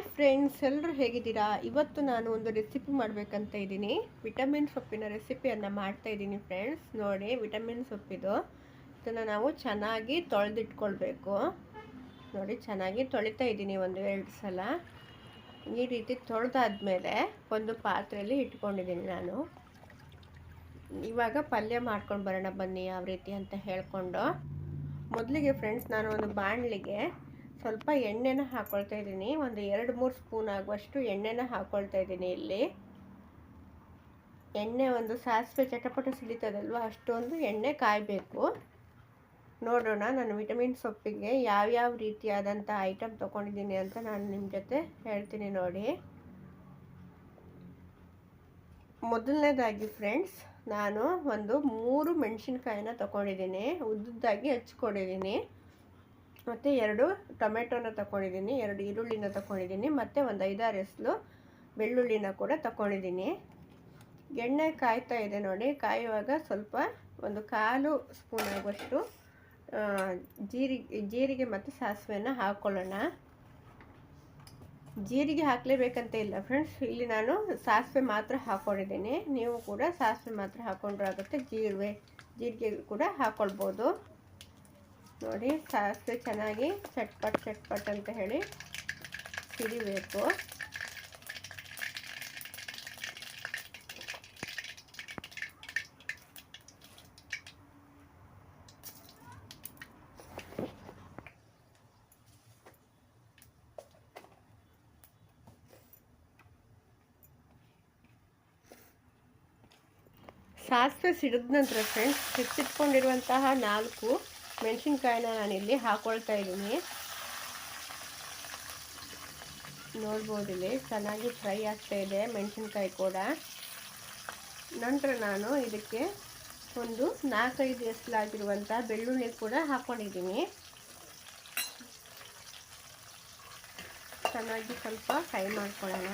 Hi friends ಎಲ್ಲರೂ ಹೇಗಿದ್ದೀರಾ? ಇವತ್ತು ನಾನು ಒಂದು ರೆಸಿಪಿ ಮಾಡಬೇಕಂತ ಇದ್ದೀನಿ. ವಿಟಮಿನ್ ಸೊಪ್ಪಿನ ರೆಸಿಪಿಯನ್ನು ಮಾಡ್ತಾ ಇದ್ದೀನಿ ಫ್ರೆಂಡ್ಸ್ ನೋಡಿ ವಿಟಮಿನ್ ಸೊಪ್ಪಿದು. ಇದನ್ನು ನಾವು ಚೆನ್ನಾಗಿ ತೊಳೆದಿಟ್ಕೊಳ್ಬೇಕು. ನೋಡಿ, ಚೆನ್ನಾಗಿ ತೊಳಿತಾ ಇದ್ದೀನಿ ಒಂದು ಎರಡು ಸಲ. ಈ ರೀತಿ ತೊಳೆದಾದ್ಮೇಲೆ ಒಂದು ಪಾತ್ರೆಯಲ್ಲಿ ಇಟ್ಕೊಂಡಿದ್ದೀನಿ ನಾನು. ಇವಾಗ ಪಲ್ಯ ಮಾಡ್ಕೊಂಡು ಬರೋಣ ಬನ್ನಿ, ಯಾವ ರೀತಿ ಅಂತ ಹೇಳಿಕೊಂಡು. ಮೊದಲಿಗೆ ಫ್ರೆಂಡ್ಸ್ ನಾನು ಒಂದು ಬಾಣಲಿಗೆ ಸ್ವಲ್ಪ ಎಣ್ಣೆನ ಹಾಕ್ಕೊಳ್ತಾ ಇದ್ದೀನಿ. ಒಂದು ಎರಡು, ಮೂರು ಸ್ಪೂನ್ ಆಗುವಷ್ಟು ಎಣ್ಣೆನ ಹಾಕ್ಕೊಳ್ತಾ ಇದ್ದೀನಿ ಇಲ್ಲಿ. ಎಣ್ಣೆ ಒಂದು ಸಾಸಿವೆ ಚಟಪಟ ಸಿಡಿತದಲ್ವ ಅಷ್ಟೊಂದು ಎಣ್ಣೆ ಕಾಯಬೇಕು. ನೋಡೋಣ, ನಾನು ವಿಟಮಿನ್ ಸೊಪ್ಪಿಗೆ ಯಾವ್ಯಾವ ರೀತಿಯಾದಂಥ ಐಟಮ್ ತೊಗೊಂಡಿದ್ದೀನಿ ಅಂತ ನಾನು ನಿಮ್ಮ ಜೊತೆ ಹೇಳ್ತೀನಿ ನೋಡಿ. ಮೊದಲನೇದಾಗಿ ಫ್ರೆಂಡ್ಸ್, ನಾನು ಒಂದು ಮೂರು ಮೆಣಸಿನ್ಕಾಯಿನ ತೊಗೊಂಡಿದ್ದೀನಿ. ಉದ್ದುದ್ದಾಗಿ ಹಚ್ಕೊಂಡಿದ್ದೀನಿ. ಮತ್ತು ಎರಡು ಟೊಮೆಟೊನ ತಗೊಂಡಿದ್ದೀನಿ ಎರಡು ಈರುಳ್ಳಿನ ತಗೊಂಡಿದ್ದೀನಿ ಮತ್ತು ಒಂದು ಐದಾರು ಎಸ್ಲು ಬೆಳ್ಳುಳ್ಳಿನ ಕೂಡ ತಗೊಂಡಿದ್ದೀನಿ ಎಣ್ಣೆ ಕಾಯ್ತಾ ಇದೆ ನೋಡಿ, ಕಾಯುವಾಗ ಸ್ವಲ್ಪ ಒಂದು ಕಾಲು ಸ್ಪೂನ್ ಆಗುವಷ್ಟು ಜೀರಿಗೆ ಜೀರಿಗೆ ಮತ್ತು ಸಾಸಿವೆನ ಹಾಕ್ಕೊಳ್ಳೋಣ ಜೀರಿಗೆ ಹಾಕಲೇಬೇಕಂತ ಇಲ್ಲ ಫ್ರೆಂಡ್ಸ್, ಇಲ್ಲಿ ನಾನು ಸಾಸಿವೆ ಮಾತ್ರ ಹಾಕ್ಕೊಂಡಿದ್ದೀನಿ ನೀವು ಕೂಡ ಸಾಸಿವೆ ಮಾತ್ರ ಹಾಕ್ಕೊಂಡ್ರೆ ಆಗುತ್ತೆ ಜೀರಿಗೆ ಜೀರಿಗೆ ಕೂಡ ಹಾಕ್ಕೊಳ್ಬೋದು ನೋಡಿ ಸಾಸಿವೆ ಚೆನ್ನಾಗಿ ಚಟ್ಪಟ್ ಚಟ್ಪಟ್ ಅಂತ ಹೇಳಿ ಸಿಡಿಬೇಕು. ಸಾಸಿವೆ ಸಿಡಿದ ನಂತರ ಫ್ರೆಂಡ್ಸ್ ಹೆಚ್ಚಿಟ್ಕೊಂಡಿರುವಂತಹ ನಾಲ್ಕು ಮೆಣಸಿನ್ಕಾಯಿನ ನಾನಿಲ್ಲಿ ಹಾಕ್ಕೊಳ್ತಾ ಇದ್ದೀನಿ. ನೋಡ್ಬೋದು ಇಲ್ಲಿ ಚೆನ್ನಾಗಿ ಫ್ರೈ ಆಗ್ತಾ ಇದೆ ಮೆಣಸಿನ್ಕಾಯಿ ಕೂಡ. ನಂತರ ನಾನು ಇದಕ್ಕೆ ಒಂದು ನಾಲ್ಕೈದು ಎಸಲಾಗಿರುವಂಥ ಬೆಳ್ಳುಳ್ಳಿ ಕೂಡ ಹಾಕ್ಕೊಂಡಿದ್ದೀನಿ ಚೆನ್ನಾಗಿ ಸ್ವಲ್ಪ ಫ್ರೈ ಮಾಡ್ಕೊಳ್ಳೋಣ.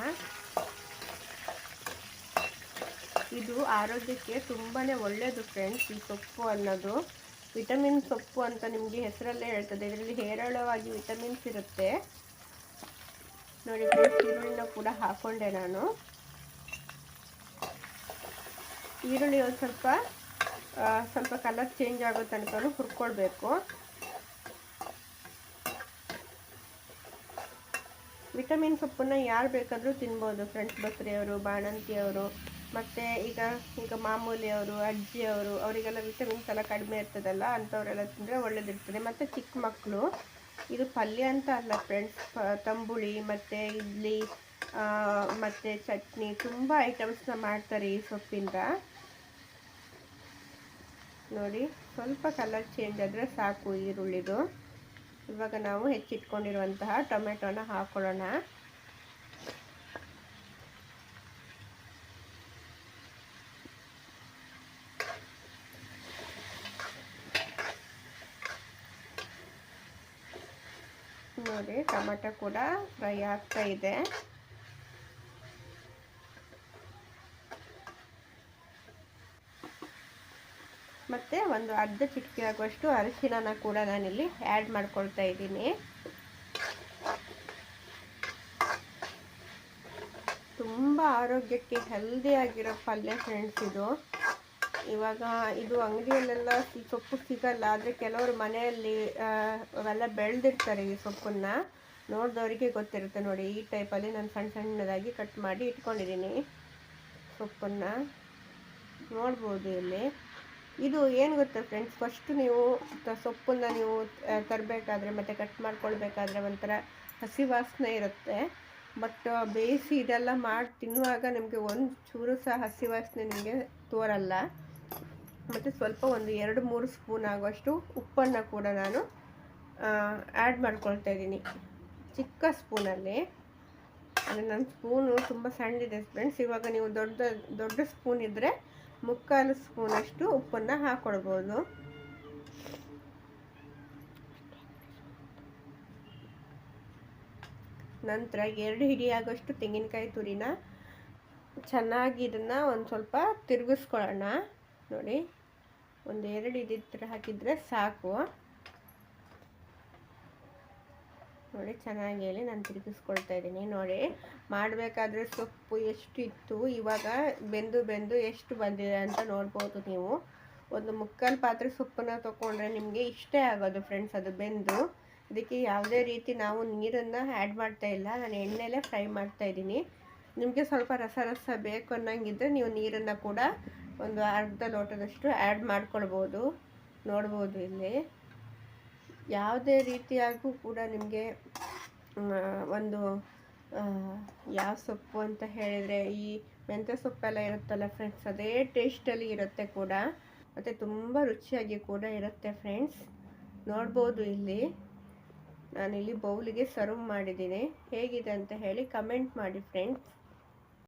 ಇದು ಆರೋಗ್ಯಕ್ಕೆ ತುಂಬಾ ಒಳ್ಳೆಯದು ಫ್ರೆಂಡ್ಸ್ ಈ ಸೊಪ್ಪು ಅನ್ನೋದು. ವಿಟಮಿನ್ ಸೊಪ್ಪು ಅಂತ ನಿಮಗೆ ಹೆಸರಲ್ಲೇ ಹೇಳ್ತದೆ. ಇದರಲ್ಲಿ ಹೇರಳವಾಗಿ ವಿಟಮಿನ್ಸ್ ಇರುತ್ತೆ. ನೋಡಿ ಈರುಳ್ಳಿನ ಕೂಡ ಹಾಕೊಂಡೆ ನಾನು. ಈರುಳ್ಳಿ ಒಂದು ಸ್ವಲ್ಪ ಸ್ವಲ್ಪ ಕಲರ್ ಚೇಂಜ್ ಆಗೋ ತನಕ ಹುರ್ಕೊಳ್ಬೇಕು. ವಿಟಮಿನ್ ಸೊಪ್ಪನ್ನು ಯಾರು ಬೇಕಾದರೂ ತಿನ್ಬೋದು. ಫ್ರೆಂಡ್ಸ್, ಬಸ್ರಿಯವರು, ಬಾಣಂತಿಯವರು. ಮತ್ತು ಈಗ ಈಗ ಮಾಮೂಲಿ ಅವರು ಅಜ್ಜಿಯವರು, ಅವರಿಗೆಲ್ಲ ವಿಟಮಿನ್ಸ್ ಎಲ್ಲ ಕಡಿಮೆ ಇರ್ತದಲ್ಲ, ಅಂಥವರೆಲ್ಲ ತಿಂದರೆ ಒಳ್ಳೇದಿರ್ತದೆ. ಮತ್ತು ಚಿಕ್ಕ ಮಕ್ಕಳು, ಇದು ಪಲ್ಯ ಅಂತ ಅಲ್ಲ ಫ್ರೆಂಡ್ಸ್ ತಂಬುಳಿ, ಮತ್ತು ಇಡ್ಲಿ ಮತ್ತು ಚಟ್ನಿ, ತುಂಬ ಐಟಮ್ಸ್ನ ಮಾಡ್ತಾರೆ ಈ ಸೊಪ್ಪಿಂದ. ನೋಡಿ, ಸ್ವಲ್ಪ ಕಲರ್ ಚೇಂಜ್ ಆದರೆ ಸಾಕು ಈರುಳ್ಳಿದು. ಇವಾಗ ನಾವು ಹೆಚ್ಚಿಟ್ಕೊಂಡಿರುವಂತಹ ಟೊಮೆಟೊನ ಹಾಕೊಳ್ಳೋಣ. ನೋಡಿ, ಟೊಮೆಟೊ ಕೂಡ ಫ್ರೈ ಆಗ್ತಾ ಇದೆ. ಮತ್ತು ಒಂದು ಅರ್ಧ ಚಿಟಿಕೆ ಆಗುವಷ್ಟು ಅರಿಶಿನ ಕೂಡ ನಾನಿಲ್ಲಿ ಆ್ಯಡ್ ಮಾಡ್ಕೊಳ್ತಾ ಇದ್ದೀನಿ. ತುಂಬ ಆರೋಗ್ಯಕ್ಕೆ ಹೆಲ್ದಿಯಾಗಿರೋ ಪಲ್ಯ ಫ್ರೆಂಡ್ಸ್ ಇದು. ಇವಾಗ ಇದು ಅಂಗಡಿಯಲ್ಲೆಲ್ಲ ಸೊಪ್ಪು ಸಿಗಲ್ಲ, ಆದರೆ ಕೆಲವರು ಮನೆಯಲ್ಲಿ ಅವೆಲ್ಲ ಬೆಳೆದಿರ್ತಾರೆ ಈ ಸೊಪ್ಪನ್ನು. ನೋಡಿದವರಿಗೆ ಗೊತ್ತಿರುತ್ತೆ ನೋಡಿ, ಈ ಟೈಪಲ್ಲಿ ನಾನು ಸಣ್ಣ ಸಣ್ಣದಾಗಿ ಕಟ್ ಮಾಡಿ ಇಟ್ಕೊಂಡಿದ್ದೀನಿ ಸೊಪ್ಪನ್ನು. ನೋಡ್ಬೋದು ಇಲ್ಲಿ. ಇದು ಏನು ಗೊತ್ತ ಫ್ರೆಂಡ್ಸ್ ಫಸ್ಟ್ ನೀವು ಸೊಪ್ಪನ್ನು ನೀವು ತರಬೇಕಾದ್ರೆ ಮತ್ತು ಕಟ್ ಮಾಡ್ಕೊಳ್ಬೇಕಾದ್ರೆ ಒಂಥರ ಹಸಿ ವಾಸನೆ ಇರುತ್ತೆ. ಬಟ್ ಬೇಯಿಸಿ ಇದೆಲ್ಲ ಮಾಡಿ ತಿನ್ನುವಾಗ ನಿಮಗೆ ಒಂದು ಚೂರು ಸಹ ಹಸಿ ವಾಸನೆ ನಿಮಗೆ ತೋರಲ್ಲ. ಮತ್ತು ಸ್ವಲ್ಪ ಒಂದು ಎರಡು ಮೂರು ಸ್ಪೂನ್ ಆಗುವಷ್ಟು ಉಪ್ಪನ್ನು ಕೂಡ ನಾನು ಆ್ಯಡ್ ಮಾಡ್ಕೊಳ್ತಾ ಇದ್ದೀನಿ. ಚಿಕ್ಕ ಸ್ಪೂನಲ್ಲಿ. ಅಂದರೆ ನನ್ನ ಸ್ಪೂನು ತುಂಬ ಸಣ್ಣದಿದೆ ಫ್ರೆಂಡ್ಸ್ ಇವಾಗ ನೀವು ದೊಡ್ಡ ದೊಡ್ಡ ಸ್ಪೂನ್ ಇದ್ದರೆ ಮುಕ್ಕಾಲು ಸ್ಪೂನಷ್ಟು ಉಪ್ಪನ್ನು ಹಾಕ್ಕೊಡ್ಬೋದು ನಂತರ ಎರಡು ಹಿಡಿಯಾಗೋಷ್ಟು ತೆಂಗಿನಕಾಯಿ ತುರಿನ ಚೆನ್ನಾಗಿ ಇದನ್ನು ಒಂದು ಸ್ವಲ್ಪ ತಿರುಗಿಸ್ಕೊಳ್ಳೋಣ. ನೋಡಿ. ಒಂದು ಎರಡು ಇದಿತ್ರ ಹಾಕಿದರೆ ಸಾಕು. ನೋಡಿ, ಚೆನ್ನಾಗಿ ಹೇಳಿ ನಾನು ತಿರುಗಿಸ್ಕೊಳ್ತಾ ಇದ್ದೀನಿ. ನೋಡಿ, ಮಾಡಬೇಕಾದ್ರೆ ಸೊಪ್ಪು ಎಷ್ಟು ಇತ್ತು, ಇವಾಗ ಬೆಂದು ಬೆಂದು ಎಷ್ಟು ಬಂದಿದೆ ಅಂತ ನೋಡ್ಬೋದು ನೀವು. ಒಂದು ಮುಕ್ಕಾಲು ಪಾತ್ರೆ ಸೊಪ್ಪನ್ನ ತೊಗೊಂಡ್ರೆ ನಿಮಗೆ ಇಷ್ಟೇ ಆಗೋದು ಫ್ರೆಂಡ್ಸ್ ಅದು ಬೆಂದು. ಅದಕ್ಕೆ ಯಾವುದೇ ರೀತಿ ನಾವು ನೀರನ್ನು ಆ್ಯಡ್ ಮಾಡ್ತಾ ಇಲ್ಲ. ನಾನು ಎಣ್ಣೆಲೇ ಫ್ರೈ ಮಾಡ್ತಾ ಇದ್ದೀನಿ. ನಿಮಗೆ ಸ್ವಲ್ಪ ರಸ ರಸ ಬೇಕು ಅನ್ನೋಂಗಿದ್ರೆ ನೀವು ನೀರನ್ನು ಕೂಡ ಒಂದು ಅರ್ಧ ಲೋಟದಷ್ಟು ಆ್ಯಡ್ ಮಾಡ್ಕೊಳ್ಬೋದು. ನೋಡ್ಬೋದು ಇಲ್ಲಿ. ಯಾವುದೇ ರೀತಿಯಾಗೂ ಕೂಡ ನಿಮಗೆ ಒಂದು ಯಾವ ಸೊಪ್ಪು ಅಂತ ಹೇಳಿದರೆ ಈ ಮೆಂತ್ಯ ಸೊಪ್ಪೆಲ್ಲ ಇರುತ್ತಲ್ಲ ಫ್ರೆಂಡ್ಸ್ ಅದೇ ಟೇಸ್ಟಲ್ಲಿ ಇರುತ್ತೆ ಕೂಡ. ಮತ್ತು ತುಂಬ ರುಚಿಯಾಗಿ ಕೂಡ ಇರುತ್ತೆ ಫ್ರೆಂಡ್ಸ್ ನೋಡ್ಬೋದು ಇಲ್ಲಿ. ನಾನಿಲ್ಲಿ ಬೌಲಿಗೆ ಸರ್ವ್ ಮಾಡಿದ್ದೀನಿ. ಹೇಗಿದೆ ಅಂತ ಹೇಳಿ ಕಮೆಂಟ್ ಮಾಡಿ ಫ್ರೆಂಡ್ಸ್